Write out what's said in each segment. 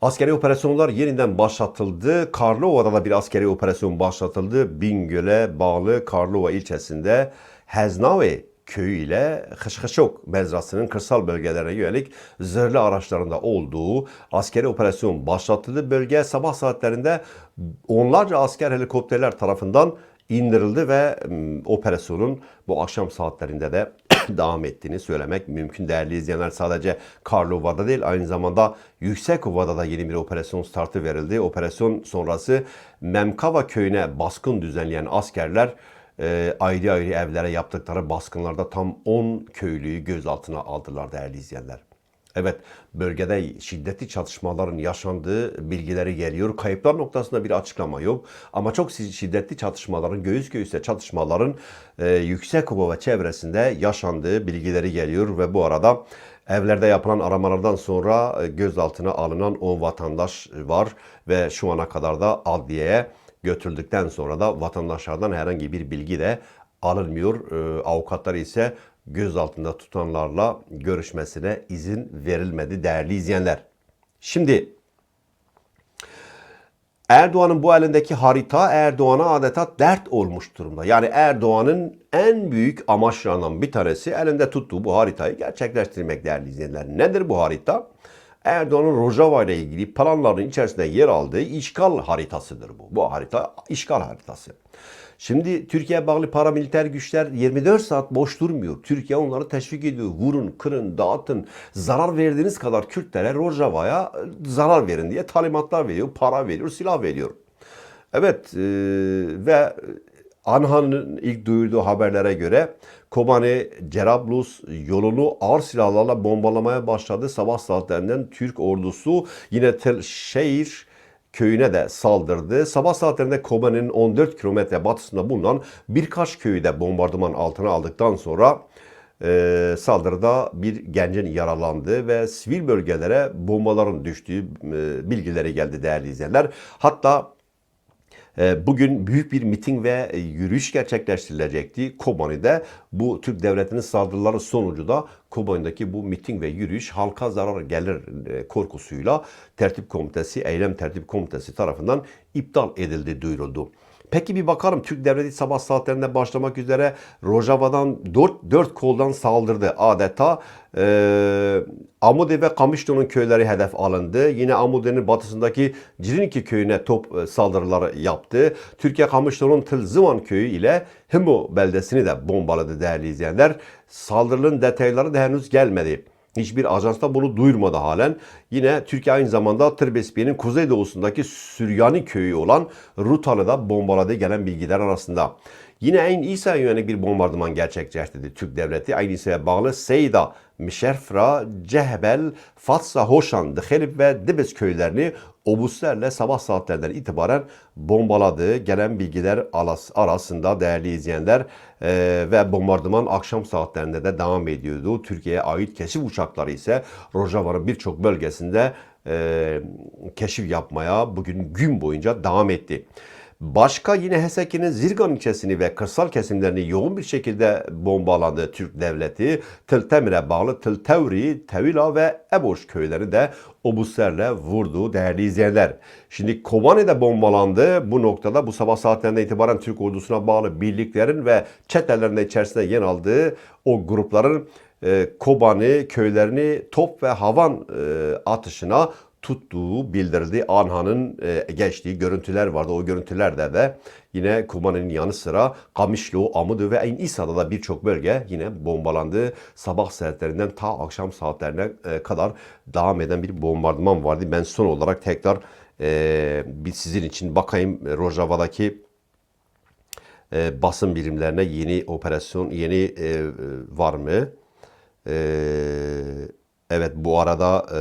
Askeri operasyonlar yeniden başlatıldı. Karlıova'da da bir askeri operasyon başlatıldı. Bingöl'e bağlı Karlova ilçesinde Heznavi köyü ile Hışhışok mezrasının kırsal bölgelerine yönelik zırhlı araçlarında olduğu askeri operasyon başlatıldı. Bölge sabah saatlerinde onlarca asker helikopterler tarafından indirildi ve operasyonun bu akşam saatlerinde de devam ettiğini söylemek mümkün değerli izleyenler. Sadece Karlova'da değil aynı zamanda Yüksekova'da da yeni bir operasyon startı verildi. Operasyon sonrası Memkava köyüne baskın düzenleyen askerler e, ayrı ayrı evlere yaptıkları baskınlarda tam 10 köylüyü gözaltına aldılar değerli izleyenler. Evet, bölgede şiddetli çatışmaların yaşandığı bilgileri geliyor. Kayıplar noktasında bir açıklama yok. Ama çok şiddetli çatışmaların, göğüs göğüse çatışmaların e, Yüksekova ve çevresinde yaşandığı bilgileri geliyor. Ve bu arada evlerde yapılan aramalardan sonra e, gözaltına alınan 10 vatandaş var. Ve şu ana kadar da adliyeye götürüldükten sonra da vatandaşlardan herhangi bir bilgi de alınmıyor. E, avukatlar ise gözaltında tutanlarla görüşmesine izin verilmedi değerli izleyenler. Şimdi Erdoğan'ın bu elindeki harita Erdoğan'a adeta dert olmuş durumda. Yani Erdoğan'ın en büyük amaçlarından bir tanesi elinde tuttuğu bu haritayı gerçekleştirmek değerli izleyenler. Nedir bu harita? Erdoğan'ın Rojava ile ilgili planların içerisinde yer aldığı işgal haritasıdır bu. Bu harita işgal haritası. Şimdi Türkiye bağlı paramiliter güçler 24 saat boş durmuyor. Türkiye onları teşvik ediyor. Vurun, kırın, dağıtın. Zarar verdiğiniz kadar Kürtlere Rojava'ya zarar verin diye talimatlar veriyor. Para veriyor, silah veriyor. Evet e, ve Anhan'ın ilk duyurduğu haberlere göre Kobani Cerablus yolunu ağır silahlarla bombalamaya başladı. Sabah saatlerinden Türk ordusu yine Tel Şehir köyüne de saldırdı. Sabah saatlerinde Kobani'nin 14 kilometre batısında bulunan birkaç köyü de bombardıman altına aldıktan sonra e, saldırıda bir gencin yaralandığı ve sivil bölgelere bombaların düştüğü e, bilgileri geldi değerli izleyenler. Hatta Bugün büyük bir miting ve yürüyüş gerçekleştirilecekti Kobani'de. Bu Türk devletinin saldırıları sonucu da Kobani'deki bu miting ve yürüyüş halka zarar gelir e, korkusuyla tertip komitesi, eylem tertip komitesi tarafından iptal edildi duyuruldu. Peki bir bakalım Türk Devleti sabah saatlerinde başlamak üzere Rojava'dan dört, dört koldan saldırdı adeta. Ee, Amude ve Kamışlı'nın köyleri hedef alındı. Yine Amude'nin batısındaki Cirinki köyüne top e, saldırıları yaptı. Türkiye Kamışlı'nın Tılzıvan köyü ile Himo beldesini de bombaladı değerli izleyenler. Saldırının detayları da henüz gelmedi. Hiçbir ajans da bunu duyurmadı halen. Yine Türkiye aynı zamanda Tırbespiye'nin kuzeydoğusundaki Süryani köyü olan Rutalı da bombaladığı gelen bilgiler arasında. Yine Ayn İsa'ya yönelik bir bombardıman gerçekleştirdi Türk devleti. Ayn İsa'ya bağlı Seyda, Mişerfra, Cehbel, Fatsa, Hoşan, Dıhelip ve Dibes köylerini obuslarla sabah saatlerinden itibaren bombaladığı gelen bilgiler arasında değerli izleyenler e, ve bombardıman akşam saatlerinde de devam ediyordu. Türkiye'ye ait keşif uçakları ise Rojava'nın birçok bölgesinde e, keşif yapmaya bugün gün boyunca devam etti. Başka yine Heseki'nin Zirgan ilçesini ve kırsal kesimlerini yoğun bir şekilde bombaladı Türk devleti. Tıltemir'e bağlı Tıltevri, Tevila ve Eboş köyleri de obuslarla vurdu değerli izleyenler. Şimdi Kobani'de bombalandı. Bu noktada bu sabah saatlerinde itibaren Türk ordusuna bağlı birliklerin ve çetelerin içerisinde yer aldığı o grupların e, Kobani köylerini top ve havan e, atışına tuttuğu bildirildi. Anha'nın e, geçtiği görüntüler vardı. O görüntülerde de yine Kuman'ın yanı sıra Kamışlı, Amudu ve Ayn İsa'da da birçok bölge yine bombalandı. Sabah saatlerinden ta akşam saatlerine e, kadar devam eden bir bombardıman vardı. Ben son olarak tekrar e, bir sizin için bakayım Rojava'daki basın birimlerine yeni operasyon yeni var mı? Evet bu arada e,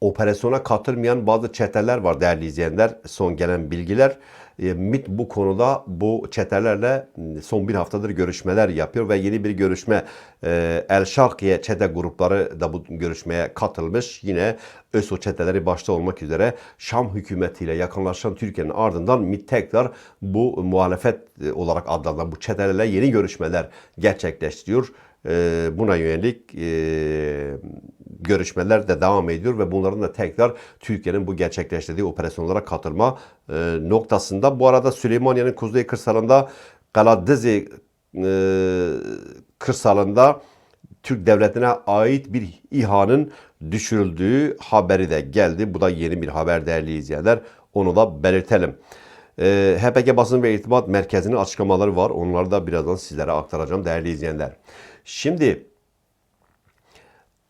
operasyona katılmayan bazı çeteler var değerli izleyenler. Son gelen bilgiler. E, MIT bu konuda bu çetelerle son bir haftadır görüşmeler yapıyor ve yeni bir görüşme e, El Şarkiye çete grupları da bu görüşmeye katılmış. Yine ÖSO çeteleri başta olmak üzere Şam hükümetiyle yakınlaşan Türkiye'nin ardından MIT tekrar bu muhalefet olarak adlandırılan bu çetelerle yeni görüşmeler gerçekleştiriyor. E, buna yönelik e, görüşmeler de devam ediyor ve bunların da tekrar Türkiye'nin bu gerçekleştirdiği operasyonlara katılma e, noktasında. Bu arada Süleymaniye'nin kuzey kırsalında Galadizi e, kırsalında Türk devletine ait bir İHA'nın düşürüldüğü haberi de geldi. Bu da yeni bir haber değerli izleyenler. Onu da belirtelim. Ee, HPG Basın ve İrtibat Merkezi'nin açıklamaları var. Onları da birazdan sizlere aktaracağım değerli izleyenler. Şimdi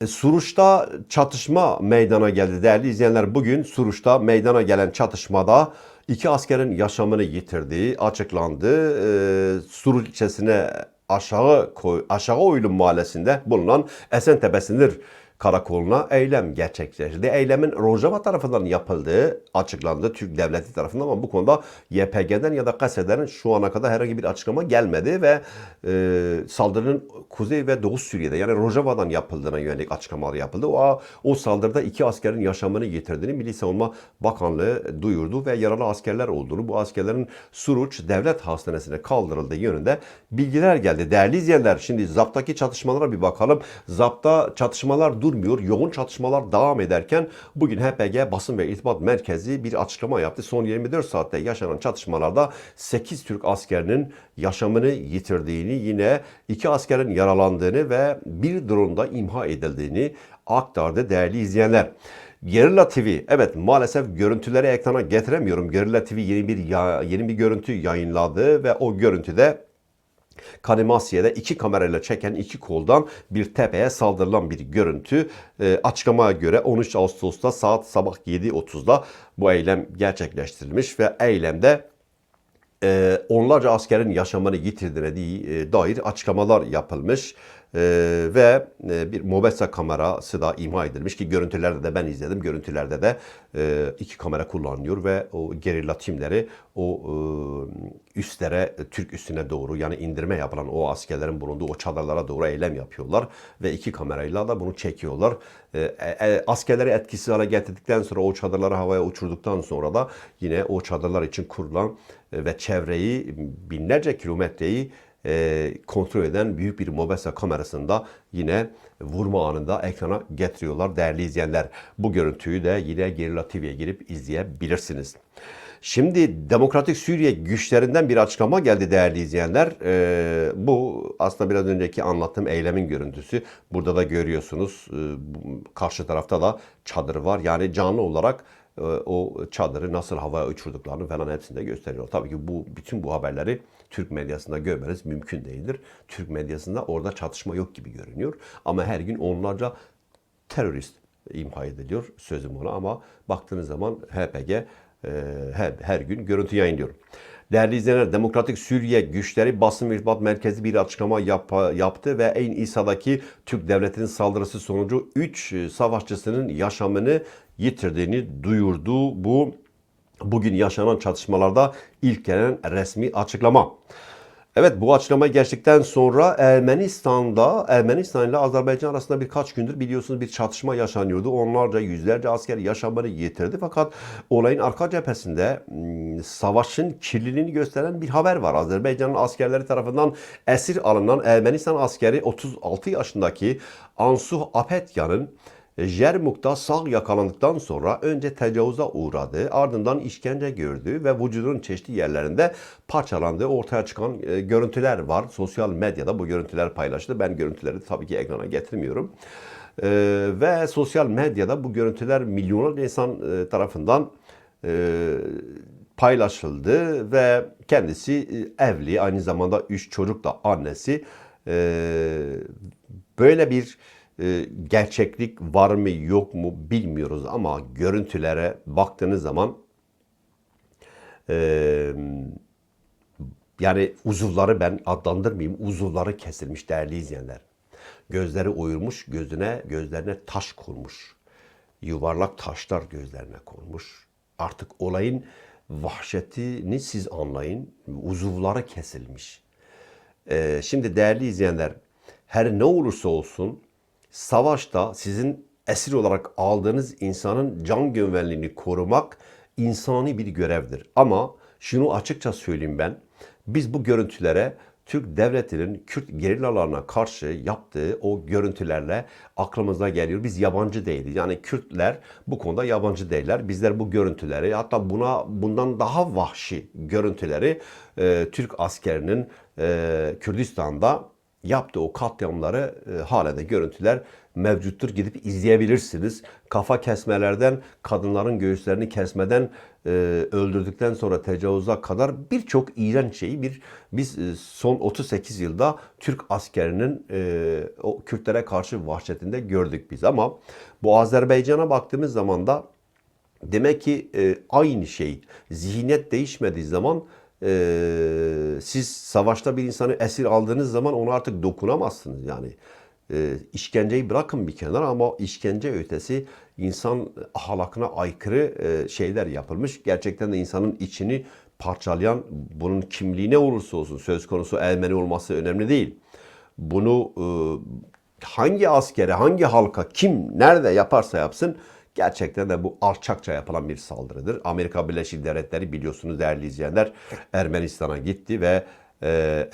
e, Suruç'ta çatışma meydana geldi değerli izleyenler. Bugün Suruç'ta meydana gelen çatışmada iki askerin yaşamını yitirdiği açıklandı. Ee, Suruç ilçesine aşağı koy, aşağı Oylum mahallesinde bulunan Esentepe sınır karakoluna eylem gerçekleştirdi. Eylemin Rojava tarafından yapıldığı açıklandı Türk devleti tarafından ama bu konuda YPG'den ya da GASE'den şu ana kadar herhangi bir açıklama gelmedi ve e, saldırının Kuzey ve Doğu Suriye'de yani Rojava'dan yapıldığına yönelik açıklamalar yapıldı. O, o saldırıda iki askerin yaşamını yitirdiğini Milli Savunma Bakanlığı duyurdu ve yaralı askerler olduğunu, bu askerlerin Suruç Devlet Hastanesi'ne kaldırıldığı yönünde bilgiler geldi. Değerli izleyenler şimdi ZAP'taki çatışmalara bir bakalım. ZAP'ta çatışmalar durmuyor. Yoğun çatışmalar devam ederken bugün HPG Basın ve İrtibat Merkezi bir açıklama yaptı. Son 24 saatte yaşanan çatışmalarda 8 Türk askerinin yaşamını yitirdiğini, yine iki askerin yaralandığını ve bir drone'da imha edildiğini aktardı değerli izleyenler. Gerilla TV, evet maalesef görüntüleri ekrana getiremiyorum. Gerilla TV yeni bir yeni bir görüntü yayınladı ve o görüntüde Kanimasya'da iki kamerayla çeken iki koldan bir tepeye saldırılan bir görüntü. E, açıklamaya göre 13 Ağustos'ta saat sabah 7.30'da bu eylem gerçekleştirilmiş ve eylemde e, onlarca askerin yaşamını yitirdiğine di- e, dair açıklamalar yapılmış. E, ve e, bir mobese kamerası da imha edilmiş ki görüntülerde de ben izledim. Görüntülerde de e, iki kamera kullanılıyor ve o gerilla timleri o e, üstlere, e, Türk üstüne doğru yani indirme yapılan o askerlerin bulunduğu o çadırlara doğru eylem yapıyorlar ve iki kamerayla da bunu çekiyorlar. E, e, askerleri etkisiz hale getirdikten sonra o çadırları havaya uçurduktan sonra da yine o çadırlar için kurulan e, ve çevreyi binlerce kilometreyi e, kontrol eden büyük bir mobese kamerasında yine vurma anında ekrana getiriyorlar değerli izleyenler. Bu görüntüyü de yine Gerilla TV'ye girip izleyebilirsiniz. Şimdi Demokratik Suriye güçlerinden bir açıklama geldi değerli izleyenler. Ee, bu aslında biraz önceki anlattığım eylemin görüntüsü. Burada da görüyorsunuz. Bu- karşı tarafta da çadır var. Yani canlı olarak e, o çadırı nasıl havaya uçurduklarını falan hepsini de gösteriyor. Tabii ki bu bütün bu haberleri Türk medyasında görmeniz mümkün değildir. Türk medyasında orada çatışma yok gibi görünüyor. Ama her gün onlarca terörist imha ediliyor sözüm ona ama baktığınız zaman HPG e, her, her gün görüntü yayınlıyor. Değerli izleyenler, Demokratik Suriye Güçleri Basın ve İrtibat Merkezi bir açıklama yap- yaptı ve Eyn İsa'daki Türk Devleti'nin saldırısı sonucu 3 savaşçısının yaşamını yitirdiğini duyurdu. Bu bugün yaşanan çatışmalarda ilk gelen resmi açıklama. Evet bu açıklamayı gerçekten sonra Ermenistan'da Ermenistan ile Azerbaycan arasında birkaç gündür biliyorsunuz bir çatışma yaşanıyordu. Onlarca yüzlerce asker yaşamını yitirdi fakat olayın arka cephesinde hmm, savaşın kirliliğini gösteren bir haber var. Azerbaycan'ın askerleri tarafından esir alınan Ermenistan askeri 36 yaşındaki Ansuh Apetyan'ın Jermuk'ta sağ yakalandıktan sonra önce tecavüze uğradı, ardından işkence gördü ve vücudunun çeşitli yerlerinde parçalandığı ortaya çıkan e, görüntüler var. Sosyal medyada bu görüntüler paylaşıldı. Ben görüntüleri tabii ki ekrana getirmiyorum. E, ve sosyal medyada bu görüntüler milyonlarca insan e, tarafından e, paylaşıldı ve kendisi e, evli, aynı zamanda üç çocuk da annesi. E, böyle bir e, gerçeklik var mı yok mu bilmiyoruz ama görüntülere baktığınız zaman e, yani uzuvları ben adlandırmayayım uzuvları kesilmiş değerli izleyenler. Gözleri oyulmuş gözüne gözlerine taş konmuş. Yuvarlak taşlar gözlerine konmuş. Artık olayın vahşetini siz anlayın. Uzuvları kesilmiş. Ee, şimdi değerli izleyenler, her ne olursa olsun savaşta sizin esir olarak aldığınız insanın can güvenliğini korumak insani bir görevdir. Ama şunu açıkça söyleyeyim ben, biz bu görüntülere Türk devletinin Kürt gerillalarına karşı yaptığı o görüntülerle aklımıza geliyor. Biz yabancı değiliz. Yani Kürtler bu konuda yabancı değiller. Bizler bu görüntüleri hatta buna bundan daha vahşi görüntüleri e, Türk askerinin e, Kürdistan'da yaptığı o katliamları e, hala da görüntüler mevcuttur. Gidip izleyebilirsiniz. Kafa kesmelerden, kadınların göğüslerini kesmeden e, öldürdükten sonra tecavüze kadar birçok iğrenç şeyi bir biz e, son 38 yılda Türk askerinin e, o Kürtlere karşı vahşetinde gördük biz ama bu Azerbaycan'a baktığımız zaman da Demek ki e, aynı şey. Zihniyet değişmediği zaman e, siz savaşta bir insanı esir aldığınız zaman ona artık dokunamazsınız. Yani e, işkenceyi bırakın bir kenara ama işkence ötesi insan ahlakına aykırı e, şeyler yapılmış. Gerçekten de insanın içini parçalayan bunun kimliği ne olursa olsun söz konusu Ermeni olması önemli değil. Bunu e, hangi askere, hangi halka, kim, nerede yaparsa yapsın gerçekten de bu alçakça yapılan bir saldırıdır. Amerika Birleşik Devletleri biliyorsunuz değerli izleyenler Ermenistan'a gitti ve e,